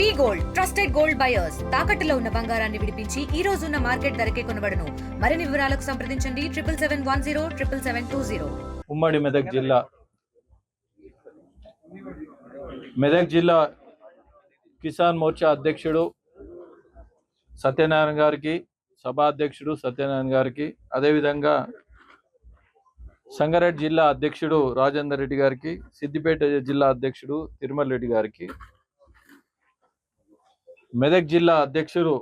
V gold trusted gold buyers. తాకట్టులో ఉన్న బంగారాన్ని విడిపించి ఈ రోజు ఉన్న మార్కెట్ ధరకే కొనబడను. మరిన్ని వివరాలకు సంప్రదించండి. Triple seven one zero triple seven two zero. ఉమ్మడి మెదక్ జిల్లా మెదక్ జిల్లా కిసాన్ మోర్చా అధ్యక్షుడు సత్యనారాయణ గారికి సభా అధ్యక్షుడు సత్యనారాయణ గారికి అదేవిధంగా సంగారెడ్డి జిల్లా అధ్యక్షుడు రాజేందర్ రెడ్డి గారికి సిద్దిపేట జిల్లా అధ్యక్షుడు తిరుమల రెడ్డి గారికి మెదక్ జిల్లా అధ్యక్షుడు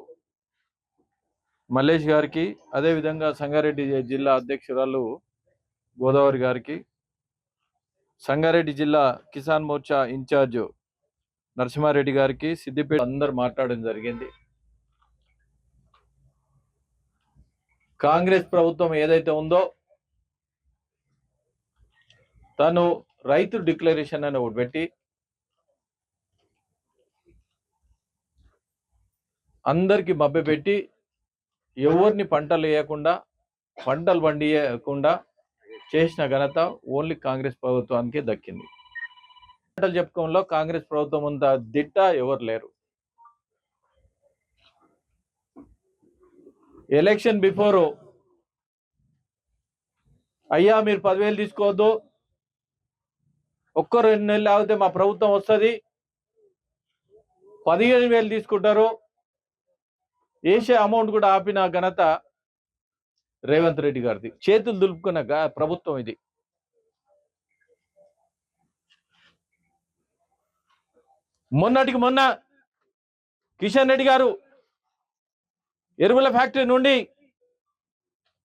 మల్లేష్ గారికి అదేవిధంగా సంగారెడ్డి జిల్లా అధ్యక్షురాలు గోదావరి గారికి సంగారెడ్డి జిల్లా కిసాన్ మోర్చా ఇన్ఛార్జ్ నరసింహారెడ్డి గారికి సిద్దిపేట అందరు మాట్లాడడం జరిగింది. కాంగ్రెస్ ప్రభుత్వం ఏదైతే ఉందో తను రైతు డిక్లరేషన్ అని ఒకటి పెట్టి అందరికి మభ్యపెట్టి ఎవరిని పంటలు వేయకుండా పంటలు పండియకుండా చేసిన ఘనత ఓన్లీ కాంగ్రెస్ ప్రభుత్వానికి దక్కింది. పంటలు చెప్పుకోవడంలో కాంగ్రెస్ ప్రభుత్వం అంత దిట్ట ఎవరు లేరు. Election before. అయ్యా మీరు పదివేలు తీసుకోవద్దు. ఒక్క రెండు నెలలు ఆగితే మా ప్రభుత్వం వస్తుంది. పదిహేను వేలు తీసుకుంటారు. వేసే అమౌంట్ కూడా ఆపిన ఘనత రేవంత్ రెడ్డి గారిది. చేతులు దులుపుకున్న గ- ప్రభుత్వం ఇది. మొన్నటికి మొన్న కిషన్ రెడ్డి గారు ఎరువుల ఫ్యాక్టరీ నుండి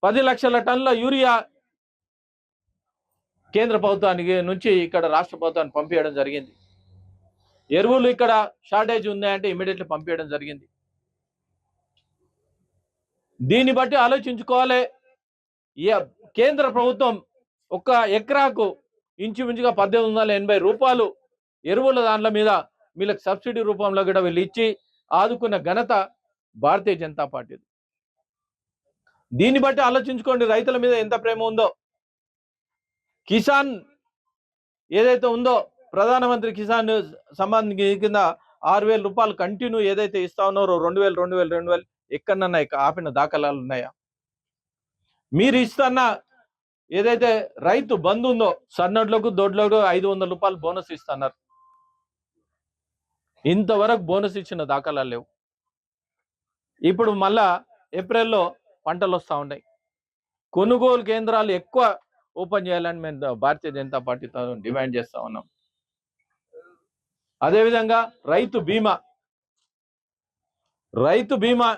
పది లక్షల టన్నుల యూరియా కేంద్ర ప్రభుత్వానికి నుంచి ఇక్కడ రాష్ట్ర ప్రభుత్వాన్ని పంపించడం జరిగింది. ఎరువులు ఇక్కడ షార్టేజ్ ఉన్నాయంటే ఇమీడియట్లీ పంపించడం జరిగింది. దీన్ని బట్టి ఆలోచించుకోవాలి. కేంద్ర ప్రభుత్వం ఒక ఎకరాకు ఇంచుమించుగా పద్దెనిమిది వందల ఎనభై రూపాయలు ఎరువుల దాంట్ల మీద వీళ్ళకి సబ్సిడీ రూపంలో కూడా వీళ్ళు ఇచ్చి ఆదుకున్న ఘనత భారతీయ జనతా పార్టీ దీన్ని బట్టి ఆలోచించుకోండి రైతుల మీద ఎంత ప్రేమ ఉందో. కిసాన్ ఏదైతే ఉందో ప్రధానమంత్రి కిసాన్ సమ్మాన్ కింద ఆరు వేల రూపాయలు కంటిన్యూ ఏదైతే ఇస్తా ఉన్నారో రెండు వేలు రెండు వేలు రెండు వేలు ఎక్కడన్నా ఆపిన దాఖలాలు ఉన్నాయా? మీరు ఇస్తున్న ఏదైతే రైతు బంధు ఉందో సన్నడ్లకు దొడ్లకు ఐదు వందల రూపాయలు బోనస్ ఇస్తున్నారు. ఇంతవరకు బోనస్ ఇచ్చిన దాఖలాలు లేవు. ఇప్పుడు మళ్ళా ఏప్రిల్లో పంటలు వస్తూ ఉన్నాయి. కొనుగోలు కేంద్రాలు ఎక్కువ ఓపెన్ చేయాలని మేము భారతీయ జనతా పార్టీతో డిమాండ్ చేస్తా ఉన్నాం. అదేవిధంగా రైతు బీమా రైతు బీమా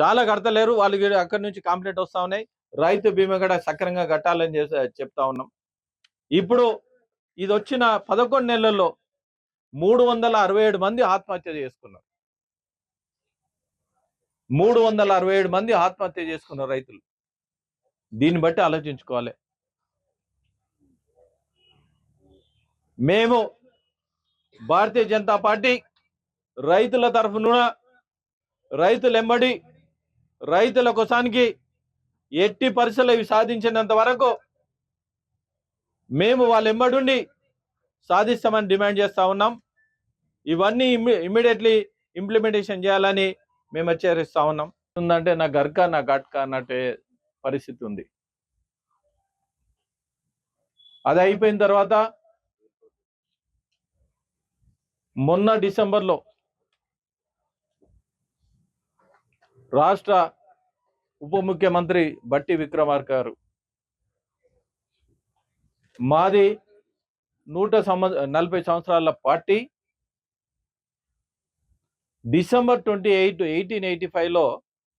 చాలా కడతలేరు. వాళ్ళకి అక్కడి నుంచి కంప్లైంట్ వస్తా ఉన్నాయి. రైతు బీమా కూడా సక్రంగా కట్టాలని చేసి చెప్తా ఉన్నాం. ఇప్పుడు ఇది వచ్చిన పదకొండు నెలల్లో మూడు వందల అరవై ఏడు మంది ఆత్మహత్య చేసుకున్నారు. మూడు వందల అరవై ఏడు మంది ఆత్మహత్య చేసుకున్నారు రైతులు. దీన్ని బట్టి ఆలోచించుకోవాలి. మేము భారతీయ జనతా పార్టీ రైతుల తరఫున రైతులెంబడి రైతుల కోసానికి ఎట్టి పరిస్థితులు ఇవి సాధించినంత వరకు మేము వాళ్ళ ఎంబడుండి సాధిస్తామని డిమాండ్ చేస్తా ఉన్నాం. ఇవన్నీ ఇమ్మీడియట్లీ ఇంప్లిమెంటేషన్ చేయాలని మేము హెచ్చరిస్తూ ఉన్నాం. ఉందంటే నా గర్క నా గట్క అన్నట్టే పరిస్థితి ఉంది. అది అయిపోయిన తర్వాత మొన్న డిసెంబర్లో రాష్ట్ర ఉప ముఖ్యమంత్రి బట్టి విక్రమార్క గారు. మాది నూట నలభై సంవత్సరాల party. December twenty eight eighteen eighty ఫైవ్లో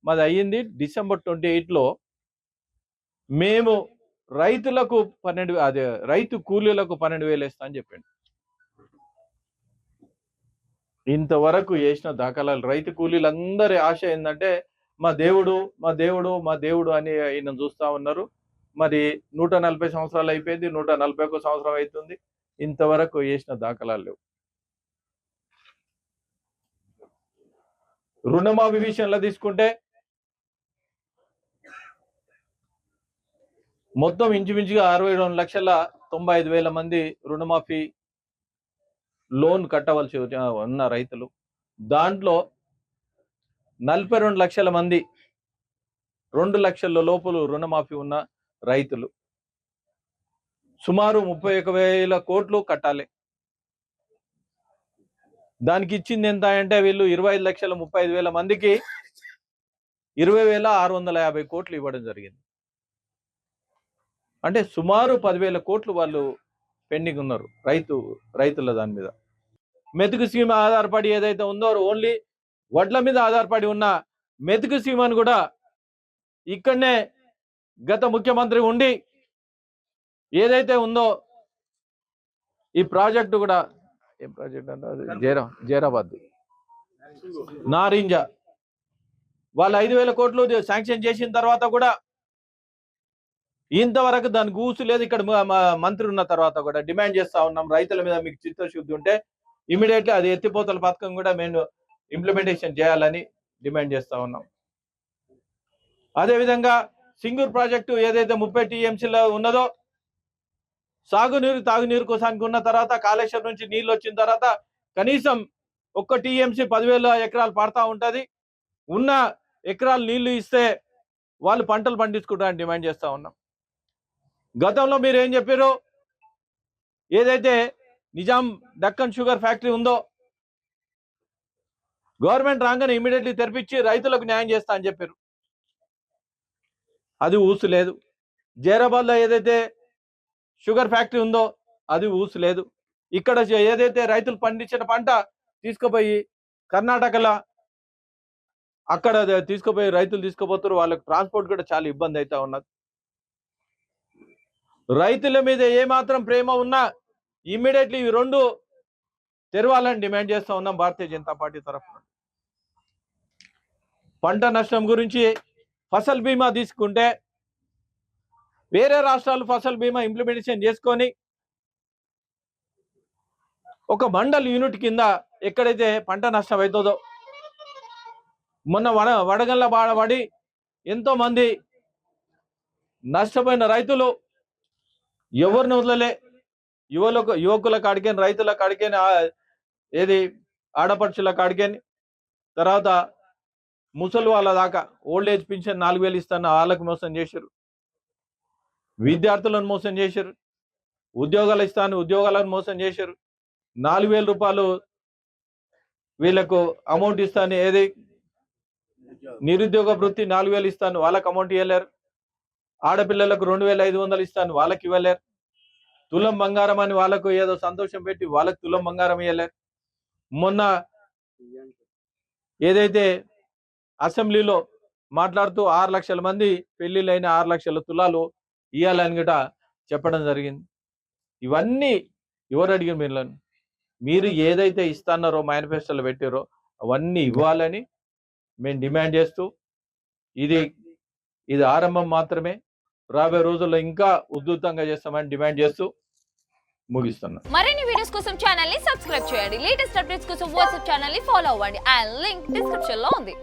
మాది అయ్యింది. డిసెంబర్ ట్వంటీ ఎయిట్లో మేము రైతులకు పన్నెండు అదే రైతు కూలీలకు పన్నెండు వేలు వేస్తా అని చెప్పండి. ఇంతవరకు చేసిన దాఖలాలు. రైతు కూలీలందరి ఆశ ఏంటంటే మా దేవుడు మా దేవుడు మా దేవుడు అని ఈయన చూస్తా ఉన్నారు. మరి నూట నలభై సంవత్సరాలు అయిపోయింది నూట నలభై ఒక్క సంవత్సరం అవుతుంది. ఇంతవరకు చేసిన దాఖలాలు లేవు. రుణమాఫీ విషయంలో తీసుకుంటే మొత్తం ఇంచుమించుగా అరవై రెండు లక్షల తొంభై ఐదు వేల మంది రుణమాఫీ లోన్ కట్టవలసి ఉన్న- ఉన్న రైతులు. దాంట్లో నలభై రెండు లక్షల మంది రెండు లక్షల లోపల రుణమాఫీ ఉన్న రైతులు. సుమారు ముప్పై ఒక వేల కోట్లు కట్టాలి. దానికి ఇచ్చింది ఎంత అంటే వీళ్ళు ఇరవై ఐదు లక్షల ముప్పై ఐదు వేల మందికి ఇరవై వేల ఆరు వందల యాభై కోట్లు ఇవ్వడం జరిగింది. అంటే సుమారు పదివేల కోట్లు వాళ్ళు పెండింగ్ ఉన్నారు రైతు రైతుల దాని మీద. మెతుకు సీమ ఆధారపడి ఏదైతే ఉందో ఓన్లీ వడ్ల మీద ఆధారపడి ఉన్న మెతుకు సీమను కూడా ఇక్కడనే గత ముఖ్యమంత్రి ఉండి ఏదైతే ఉందో ఈ ప్రాజెక్టు కూడా ఏం ప్రాజెక్ట్ అంటే జైరా జైరాబాద్. నారింజ. వాళ్ళు ఐదు వేల కోట్లు శాంక్షన్ చేసిన తర్వాత కూడా ఇంతవరకు దానికి ఊసు లేదు. ఇక్కడ మంత్రి ఉన్న తర్వాత కూడా డిమాండ్ చేస్తా ఉన్నాం. రైతుల మీద మీకు చిత్తశుద్ధి ఉంటే ఇమీడియట్లీ అది ఎత్తిపోతల పథకం కూడా మేము ఇంప్లిమెంటేషన్ చేయాలని డిమాండ్ చేస్తూ ఉన్నాం. అదేవిధంగా సింగూర్ ప్రాజెక్టు ఏదైతే ముప్పై టీఎంసీలో ఉన్నదో సాగునీరు తాగునీరు కోసానికి ఉన్న తర్వాత కాళేశ్వరం నుంచి నీళ్ళు వచ్చిన తర్వాత కనీసం ఒక్క టీఎంసీ పదివేల ఎకరాలు పడతా ఉంటుంది. ఉన్న ఎకరాలు నీళ్ళు ఇస్తే వాళ్ళు పంటలు పండించుకుంటారని డిమాండ్ చేస్తూ ఉన్నాం. గతంలో మీరు ఏం చెప్పారు ఏదైతే నిజాం డక్కన్ షుగర్ ఫ్యాక్టరీ ఉందో? గవర్నమెంట్ రాగానే ఇమీడియట్లీ తెరిపించి రైతులకు న్యాయం చేస్తా అని చెప్పారు. అది ఊసు లేదు. జైరాబాద్లో ఏదైతే షుగర్ ఫ్యాక్టరీ ఉందో అది ఊసు లేదు. ఇక్కడ ఏదైతే రైతులు పండించిన పంట తీసుకుపోయి కర్ణాటకలో అక్కడ తీసుకుపోయి రైతులు తీసుకుపోతారు వాళ్ళకి ట్రాన్స్పోర్ట్ కూడా చాలా ఇబ్బంది అవుతా ఉన్నది. రైతుల మీద ఏమాత్రం ప్రేమ ఉన్నా ఇమ్మీడియట్లీ ఈ రెండు తెరవాలని డిమాండ్ చేస్తూ ఉన్నాం భారతీయ జనతా పార్టీ తరఫున. పంట నష్టం గురించి ఫసల్ బీమా తీసుకుంటే వేరే రాష్ట్రాలు ఫసల్ బీమా ఇంప్లిమెంటేషన్ చేసుకొని ఒక మండల్ యూనిట్ కింద ఎక్కడైతే పంట నష్టం అవుతుందో మొన్న వడ వడగళ్ళ బాడబడి ఎంతో మంది నష్టపోయిన రైతులు ఎవరిని వదలలే? యువలకు యువకుల కాడికేని రైతుల కాడికేని ఏది ఆడపడుచుల కాడికేని తర్వాత ముసలి వాళ్ళ దాకా ఓల్డ్ ఏజ్ పింఛన్ నాలుగు వేలు ఇస్తాను వాళ్ళకు మోసం చేశారు విద్యార్థులను మోసం చేశారు ఉద్యోగాలు ఇస్తాను ఉద్యోగాలను మోసం చేశారు నాలుగు వేల రూపాయలు వీళ్ళకు అమౌంట్ ఇస్తాను ఏది? నిరుద్యోగ వృత్తి నాలుగు వేలు ఇస్తాను వాళ్ళకి అమౌంట్ ఇవ్వలేరు ఆడపిల్లలకు రెండు వేల ఐదు వందలు ఇస్తాను వాళ్ళకి ఇవ్వలేరు. తులం బంగారం అని వాళ్ళకు ఏదో సంతోషం పెట్టి వాళ్ళకు తులం బంగారం ఇవ్వలేరు మొన్న ఏదైతే అసెంబ్లీలో మాట్లాడుతూ ఆరు లక్షల మంది పెళ్ళిళ్ళైన ఆరు లక్షల తులాలు ఇవ్వాలని కూడా చెప్పడం జరిగింది. ఇవన్నీ ఎవరు అడిగిన మీరు మీరు ఏదైతే ఇస్తున్నారో మేనిఫెస్టోలో పెట్టారో అవన్నీ ఇవ్వాలని మేము డిమాండ్ చేస్తూ ఇది ఇది ఆరంభం మాత్రమే. రాబోయే రోజుల్లో ఇంకా ఉధృతంగా చేస్తామని డిమాండ్ చేస్తూ ముగిస్తున్నా. మరిన్ని వీడియోస్ కోసం ఛానల్ని సబ్స్క్రైబ్ చేయండి. లేటెస్ట్ అప్డేట్స్ కోసం వాట్సాప్ ఛానల్ని ఫాలో అవ్వండి. అండ్ లింక్ డిస్క్రిప్షన్లో ఉంది.